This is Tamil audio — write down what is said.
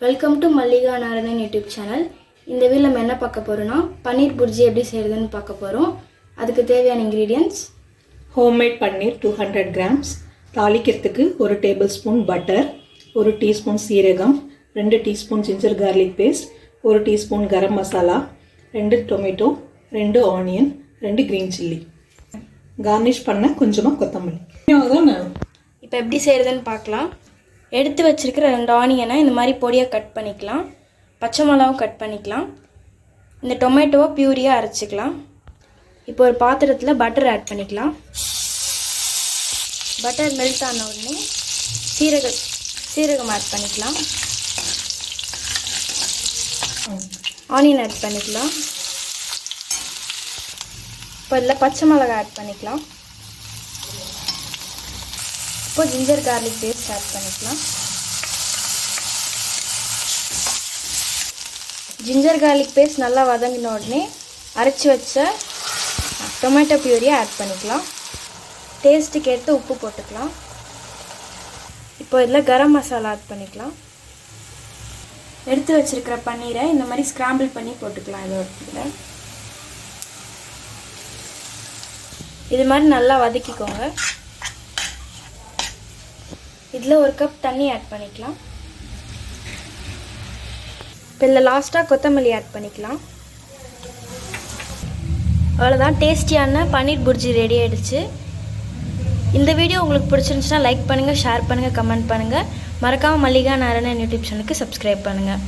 Welcome to Mallika Narayanan YouTube channel இந்த வீடியோ நம்ம என்ன பார்க்க போகிறோம்னா பன்னீர் புர்ஜி எப்படி செய்கிறதுன்னு பார்க்க போகிறோம் அதுக்கு தேவையான ingredients homemade paneer two hundred grams தாளிக்கிறதுக்கு ஒரு டேபிள் ஸ்பூன் பட்டர் ஒரு டீஸ்பூன் சீரகம் ரெண்டு டீஸ்பூன் ஜிஞ்சர் கார்லிக் பேஸ்ட் ஒரு டீஸ்பூன் கரம் மசாலா ரெண்டு டொமேட்டோ ரெண்டு ஆனியன் ரெண்டு க்ரீன் சில்லி கார்னிஷ் பண்ண கொஞ்சமாக கொத்தமல்லி. இப்போ எப்படி செய்கிறதுன்னு பார்க்கலாம். எடுத்து வச்சுருக்கிற ரெண்டு ஆனியனை இந்த மாதிரி பொடியாக கட் பண்ணிக்கலாம். பச்சை மிளகாவும் கட் பண்ணிக்கலாம். இந்த டொமேட்டோவை பியூரியாக அரைச்சிக்கலாம். இப்போ ஒரு பாத்திரத்தில் பட்டர் ஆட் பண்ணிக்கலாம். பட்டர் மெல்ட் ஆன உடனே சீரக சீரகம் ஆட் பண்ணிக்கலாம். ஆனியன் ஆட் பண்ணிக்கலாம். இப்போ இதில் பச்சை மிளகா ஆட் பண்ணிக்கலாம். இப்போ ஜிஞ்சர் கார்லிக் பேஸ்ட் ஆட் பண்ணிக்கலாம். ஜிஞ்சர் கார்லிக் பேஸ்ட் நல்லா வதங்கின உடனே அரைச்சி வச்ச டொமேட்டோ பியூரியை ஆட் பண்ணிக்கலாம். டேஸ்ட்டுக்கு ஏற்ற உப்பு போட்டுக்கலாம். இப்போ இதில் கரம் மசாலா ஆட் பண்ணிக்கலாம். எடுத்து வச்சிருக்கிற பன்னீரை இந்த மாதிரி ஸ்க்ராம்பிள் பண்ணி போட்டுக்கலாம் இதோட இது மாதிரி நல்லா வதக்கிக்கோங்க. இதில் ஒரு கப் தண்ணி ஆட் பண்ணிக்கலாம். இப்போ இதில் லாஸ்ட்டாக கொத்தமல்லி ஆட் பண்ணிக்கலாம். அவ்வளோதான் டேஸ்டியான பன்னீர் புர்ஜி ரெடி ஆகிடுச்சு இந்த வீடியோ உங்களுக்கு பிடிச்சிருந்துச்சுன்னா லைக் பண்ணுங்கள் ஷேர் பண்ணுங்கள் கமெண்ட் பண்ணுங்கள் மறக்காமல் மல்லிகா நாராயணன் யூடியூப் சேனலுக்கு சப்ஸ்கிரைப் பண்ணுங்கள்